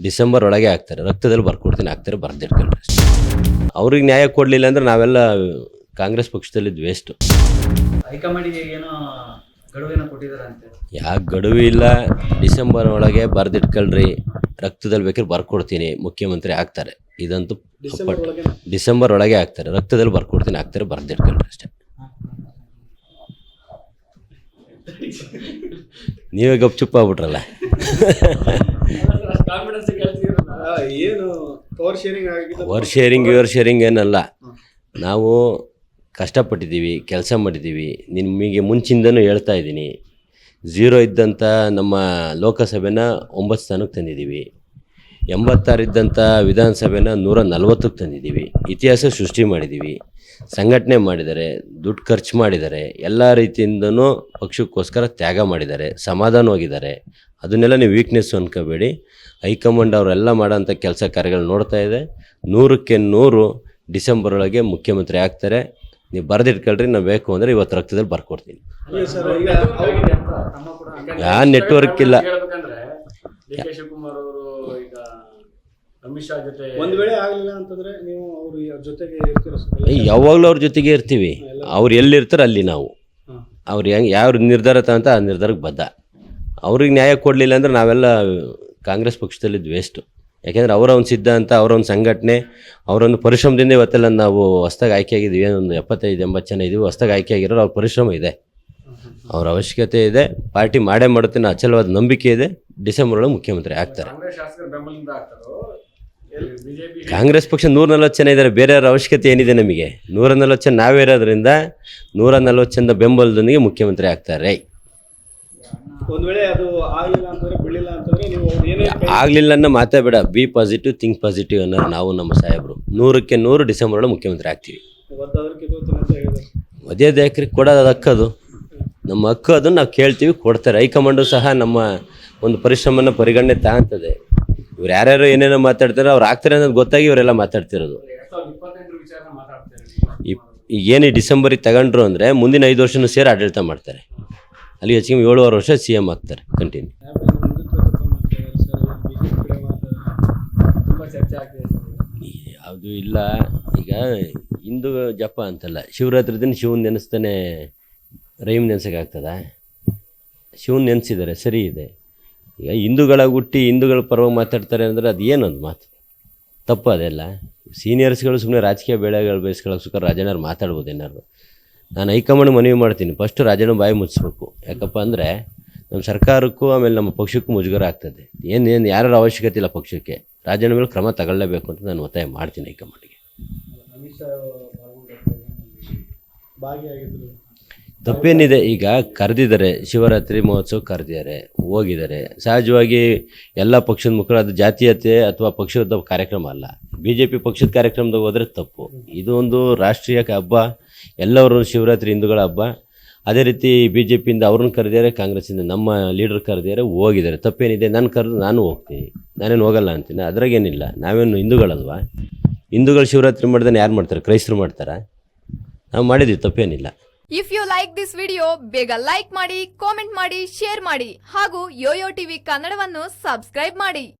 December ಒಳಗೆ ಆಗ್ತಾರೆ ರಕ್ತದಲ್ಲಿ ಬರ್ಕೊಡ್ತೀನಿ ಆಗ್ತಾರೆ ಬರ್ದಿರ್ತಾರೆ ಅವ್ರಿಗೆ ನ್ಯಾಯ ಕೊಡಲಿಲ್ಲ ಅಂದ್ರೆ ನಾವೆಲ್ಲ ಕಾಂಗ್ರೆಸ್ ಪಕ್ಷದಲ್ಲಿದ್ದು ವೇಸ್ಟು ಹೈಕಮಾಂಡಿಗೆ ಏನೋ ಗಡುವೇನೋ ಕೊಟ್ಟಿದ್ದಾರೆ ಅಂತೆ ಯಾಕೆ ಗಡುವು ಇಲ್ಲ? ಡಿಸೆಂಬರ್ ಒಳಗೆ ಬರ್ದಿಟ್ಕೊಳ್ರಿ ರಕ್ತದಲ್ಲಿ ಬೇಕಾದ್ರೆ ಬರ್ಕೊಡ್ತೀನಿ ಮುಖ್ಯಮಂತ್ರಿ ಆಗ್ತಾರೆ. ಇದಂತೂ ಡಿಸೆಂಬರ್ ಒಳಗೆ ಆಗ್ತಾರೆ ರಕ್ತದಲ್ಲಿ ಬರ್ಕೊಡ್ತೀನಿ ಆಗ್ತಾರೆ ಬರ್ದಿಟ್ಕೊಳ್ರಿ ಅಷ್ಟೇ. ನೀವೇ ಗಪ್ಚುಪ್ಪ ಆಗ್ಬಿಟ್ರಲ್ಲ. ಏನು ಶೇರಿಂಗ್ ಶೇರಿಂಗ್ ಯುವರ್ ಶೇರಿಂಗ್ ಏನಲ್ಲ. ನಾವು ಕಷ್ಟಪಟ್ಟಿದ್ದೀವಿ, ಕೆಲಸ ಮಾಡಿದ್ದೀವಿ. ನಿಮಗೆ ಮುಂಚಿಂದನೂ ಹೇಳ್ತಾ ಇದ್ದೀನಿ. ಝೀರೋ ಇದ್ದಂಥ ನಮ್ಮ ಲೋಕಸಭೆನ ಒಂಬತ್ತು ಸ್ಥಾನಕ್ಕೆ ತಂದಿದ್ದೀವಿ. ಎಂಬತ್ತಾರು ಇದ್ದಂಥ ವಿಧಾನಸಭೆನ ನೂರ ನಲ್ವತ್ತಕ್ಕೆ ತಂದಿದ್ದೀವಿ. ಇತಿಹಾಸ ಸೃಷ್ಟಿ ಮಾಡಿದ್ದೀವಿ. ಸಂಘಟನೆ ಮಾಡಿದ್ದಾರೆ, ದುಡ್ಡು ಖರ್ಚು ಮಾಡಿದ್ದಾರೆ. ಎಲ್ಲ ರೀತಿಯಿಂದನೂ ಪಕ್ಷಕ್ಕೋಸ್ಕರ ತ್ಯಾಗ ಮಾಡಿದ್ದಾರೆ, ಸಮಾಧಾನವಾಗಿದ್ದಾರೆ. ಅದನ್ನೆಲ್ಲ ನೀವು ವೀಕ್ನೆಸ್ ಅನ್ಕೋಬೇಡಿ. ಹೈಕಮಾಂಡ್ ಅವರೆಲ್ಲ ಮಾಡೋಂಥ ಕೆಲಸ ಕಾರ್ಯಗಳು ನೋಡ್ತಾ ಇದೆ. ನೂರಕ್ಕೆ ನೂರು ಡಿಸೆಂಬರ್ ಒಳಗೆ ಮುಖ್ಯಮಂತ್ರಿ ಆಗ್ತಾರೆ. ನೀವು ಬರೆದಿಟ್ಕೊಳ್ರಿ ನಾವು ಬೇಕು ಅಂದರೆ ಇವತ್ತು ರಕ್ತದಲ್ಲಿ ಬರ್ಕೊಡ್ತೀನಿ. ಯಾ ನೆಟ್ವರ್ಕ್ ಇಲ್ಲ. ಹೇಳ್ಬೇಕಂದ್ರೆ ಡಿ ಕೆ ಶಿವಕುಮಾರ್ ಅವರು ಈಗ ಅಮಿತ್ ಶಾ ಜೊತೆ ಒಂದ್ ವೇಳೆ ಆಗ್ಲಿಲ್ಲ ಅಂತಂದ್ರೆ ನೀವು ಅವ್ರ ಜೊತೆಗೆ ಇರ್ತೀರ ಸರ್? ಯಾವಾಗಲೂ ಅವ್ರ ಜೊತೆಗೆ ಇರ್ತೀವಿ. ಅವ್ರು ಎಲ್ಲಿರ್ತಾರೆ ಅಲ್ಲಿ ನಾವು. ಅವ್ರು ಹೆಂಗೆ ಯಾವ ನಿರ್ಧಾರ ತಗೊಂತ ಆ ನಿರ್ಧಾರಕ್ಕೆ ಬದ್ಧ. ಅವ್ರಿಗೆ ನ್ಯಾಯ ಕೊಡಲಿಲ್ಲ ಅಂದರೆ ನಾವೆಲ್ಲ ಕಾಂಗ್ರೆಸ್ ಪಕ್ಷದಲ್ಲಿದ್ದು ವೇಸ್ಟು ಯಾಕೆಂದರೆ ಅವರ ಒಂದು ಸಿದ್ಧಾಂತ ಅವರೊಂದು ಸಂಘಟನೆ ಅವರೊಂದು ಪರಿಶ್ರಮದಿಂದ ಇವತ್ತೆಲ್ಲ ನಾವು ಹೊಸ್ದಾಗಿ ಆಯ್ಕೆಯಾಗಿದ್ದೀವಿ. ಒಂದು ಎಪ್ಪತ್ತೈದು ಎಂಬತ್ತು ಜನ ಇದೀವಿ ಹೊಸ್ದಾಗಿ ಆಯ್ಕೆಯಾಗಿರೋರು ಅವ್ರ ಪರಿಶ್ರಮ ಇದೆ. ಅವ್ರ ಅವಶ್ಯಕತೆ ಇದೆ. ಪಾರ್ಟಿ ಮಾಡೇ ಮಾಡುತ್ತೆ ಅನ್ನೋ ಅಚಲವಾದ ನಂಬಿಕೆ ಇದೆ. ಡಿಸೆಂಬರ್ ಒಳಗೆ ಮುಖ್ಯಮಂತ್ರಿ ಆಗ್ತಾರೆ. ಕಾಂಗ್ರೆಸ್ ಪಕ್ಷ ನೂರ ನಲ್ವತ್ತು ಜನ ಇದ್ದಾರೆ. ಬೇರೆಯವ್ರ ಅವಶ್ಯಕತೆ ಏನಿದೆ ನಮಗೆ? ನೂರ ನಲ್ವತ್ತು ಜನ ನಾವೇ ಇರೋದ್ರಿಂದ ನೂರ ನಲ್ವತ್ತು ಜನದ ಬೆಂಬಲದೊಂದಿಗೆ ಮುಖ್ಯಮಂತ್ರಿ ಆಗ್ತಾರೆ. ಒಂದ್ ವೇಳೆ ಅದು ಆಗ್ಲಿಲ್ಲ ಅಂತಂದ್ರೆ ಬಿಡ್ಲಿಲ್ಲ ಅಂತಂದ್ರೆ ನೀವು ಅವ್ರು ಏನೇ ಆಗಲಿಲ್ಲ ಅನ್ನೋ ಮಾತೇ ಬೇಡ. ಬಿ ಪಾಸಿಟಿವ್ ಥಿಂಕ್ ಪಾಸಿಟಿವ್ ಅನ್ನೋ ನಾವು ನಮ್ಮ ಸಾಹೇಬರು. ನೂರಕ್ಕೆ ನೂರು ಡಿಸೆಂಬರ್ ಒಳಗೆ ಮುಖ್ಯಮಂತ್ರಿ ಆಗ್ತೀವಿ. ಒದ್ದಾದ್ರೆ ಕಿತ್ತೋಗ್ತೀನಿ ಅಂತ ಹೇಳಿದ್ರು. ಮದುವೆ ಕೊಡೋದು ಅದು ಹಕ್ಕದು. ನಮ್ಮ ಹಕ್ಕು ಅದನ್ನು ನಾವು ಕೇಳ್ತೀವಿ ಕೊಡ್ತಾರೆ. ಹೈಕಮಾಂಡು ಸಹ ನಮ್ಮ ಒಂದು ಪರಿಶ್ರಮನ ಪರಿಗಣನೆ ತಗೊಂತದೆ. ಇವ್ರು ಯಾರ್ಯಾರು ಏನೇನೋ ಮಾತಾಡ್ತಾರೆ ಅವ್ರು ಆಗ್ತಾರೆ ಅನ್ನೋದು ಗೊತ್ತಾಗಿ ಇವರೆಲ್ಲ ಮಾತಾಡ್ತಿರೋದು. ಈ- ಏನು ಈ ಡಿಸೆಂಬರಿಗೆ ತಗೊಂಡ್ರು ಅಂದರೆ ಮುಂದಿನ ಐದು ವರ್ಷನೂ ಸೇರಿ ಆಡಳಿತ ಮಾಡ್ತಾರೆ. ಅಲ್ಲಿ ಹೆಚ್ಚಿಗೆ ಏಳುವರೆ ವರ್ಷ ಸಿ ಎಂ ಆಗ್ತಾರೆ ಕಂಟಿನ್ಯೂ ಯಾವುದು ಇಲ್ಲ. ಈಗ ಹಿಂದೂ ಜಪ ಅಂತಲ್ಲ, ಶಿವರಾತ್ರಿ ದಿನ ಶಿವನ ನೆನೆಸ್ತಾನೆ ರೈಮ್ ನೆನೆಸೋಕ್ಕಾಗ್ತದ ಶಿವನ ನೆನೆಸಿದ್ದಾರೆ, ಸರಿ ಇದೆ. ಈಗ ಹಿಂದೂಗಳ ಹುಟ್ಟಿ ಹಿಂದೂಗಳ ಪರವಾಗಿ ಮಾತಾಡ್ತಾರೆ ಅಂದರೆ ಅದು ಏನೊಂದು ಮಾತು? ತಪ್ಪು ಅದೆಲ್ಲ. ಸೀನಿಯರ್ಸ್ಗಳು ಸುಮ್ಮನೆ ರಾಜಕೀಯ ಬೆಳೆಗಳು ಬೇಯಿಸ್ಕೊಳ್ಳೋಕೆ ರಾಜಣ್ಣವ್ರು ಮಾತಾಡ್ಬೋದು ಏನಾದ್ರು. ನಾನು ಹೈಕಮಾಂಡ್ ಮನವಿ ಮಾಡ್ತೀನಿ. ಫಸ್ಟು ರಾಜನ ಬಾಯಿ ಮುಚ್ಚಿಸ್ಬೇಕು ಯಾಕಪ್ಪ ಅಂದರೆ ನಮ್ಮ ಸರ್ಕಾರಕ್ಕೂ ಆಮೇಲೆ ನಮ್ಮ ಪಕ್ಷಕ್ಕೂ ಮುಜುಗರ ಆಗ್ತದೆ. ಏನೇನು ಏನು ಯಾರ ಅವಶ್ಯಕತೆ ಇಲ್ಲ ಪಕ್ಷಕ್ಕೆ. ರಾಜನ ಮೇಲೆ ಕ್ರಮ ತಗೊಳ್ಳೇಬೇಕು ಅಂತ ನಾನು ಒತ್ತಾಯ ಮಾಡ್ತೀನಿ ಹೈಕಮಾಂಡ್ಗೆ. ತಪ್ಪೇನಿದೆ. ಈಗ ಕರೆದಿದ್ದಾರೆ. ಶಿವರಾತ್ರಿ ಮಹೋತ್ಸವ ಕರೆದಿದ್ದಾರೆ. ಹೋಗಿದ್ದಾರೆ. ಸಹಜವಾಗಿ ಎಲ್ಲ ಪಕ್ಷದ ಮುಖಂಡ, ಅದು ಜಾತೀಯತೆ ಅಥವಾ ಪಕ್ಷದ ಕಾರ್ಯಕ್ರಮ ಅಲ್ಲ. ಬಿ ಜೆ ಪಿ ಪಕ್ಷದ ಕಾರ್ಯಕ್ರಮದಾಗ ಹೋದರೆ ತಪ್ಪು. ಇದು ಒಂದು ರಾಷ್ಟ್ರೀಯ ಹಬ್ಬ. ಎಲ್ಲವರು ಶಿವರಾತ್ರಿ ಹಿಂದೂಗಳ ಹಬ್ಬ. ಅದೇ ರೀತಿ ಬಿ ಜೆ ಪಿಯಿಂದ ಅವ್ರನ್ನ ಕರೆದಿದ್ದಾರೆ, ಕಾಂಗ್ರೆಸ್ಸಿಂದ ನಮ್ಮ ಲೀಡರ್ ಕರೆದಿದ್ದಾರೆ, ಹೋಗಿದ್ದಾರೆ. ತಪ್ಪೇನಿದೆ, ನಾನು ಕರೆದು ನಾನು ಹೋಗ್ತೀನಿ. ನಾನೇನು ಹೋಗಲ್ಲ ಅಂತೀನಿ. ಅದ್ರಾಗೇನಿಲ್ಲ. ನಾವೇನು ಹಿಂದೂಗಳಲ್ವಾ? ಹಿಂದೂಗಳು ಶಿವರಾತ್ರಿ ಮಾಡ್ದನ್ನ ಯಾರು ಮಾಡ್ತಾರೆ? ಕ್ರೈಸ್ತರು ಮಾಡ್ತಾರೆ? ನಾವು ಮಾಡಿದ್ವಿ, ತಪ್ಪೇನಿಲ್ಲ. If you like this video ಬೇಗ ಲೈಕ್ ಮಾಡಿ ಕಾಮೆಂಟ್ ಮಾಡಿ ಶೇರ್ ಮಾಡಿ ಹಾಗೂ ಯೋಯೋ ಟಿವಿ ಕನ್ನಡವನ್ನು ಸಬ್ಸ್ಕ್ರೈಬ್ ಮಾಡಿ.